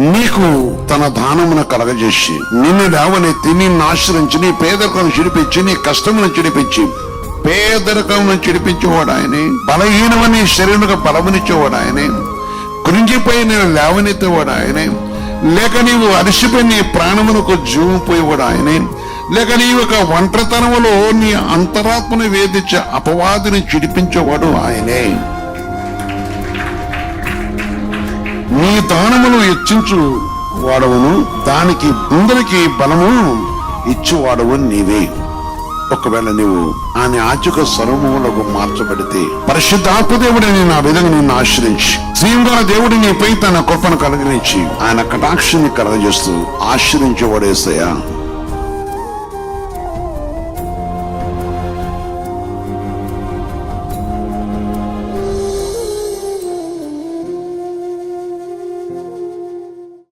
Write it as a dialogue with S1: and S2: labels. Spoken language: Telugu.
S1: నీకు తన దానమున కలగజేసి నిన్ను లేవనెత్తి నిన్ను ఆశ్రయించి నీ పేదరికం చిడిపించి నీ కష్టమును చిడిపించి పేదరికమును చిడిపించేవాడు ఆయనే. బలహీనమని శరీరకు బలమునిచ్చేవాడు ఆయనే. కృంగిపోయి నేను లేవనెత్తేవాడు ఆయనే. లేక నీవు అరిసిపోయి నీ ప్రాణమునకు జీవిపోయేవాడు ఆయనే. లేక నీ యొక్క ఒంటరితనములో నీ అంతరాత్మను వేధించే అపవాదిని చిడిపించేవాడు ఆయనే. దానమును ఇచ్చించు వాడవును దానికి ముందరికి బలము ఇచ్చువాడవు నీవే. ఒకవేళ నీవు ఆయన ఆచక సర్వములకు మార్చబడితే పరిశుద్ధాత్మ దేవుడిని నా విధంగా నిన్ను ఆశ్రయించి శ్రీంగర దేవుడి నీపై తన కృపను కలిగించి ఆయన కటాక్షాన్ని కలగజేస్తూ ఆశ్రయించేవాడేసయ్యా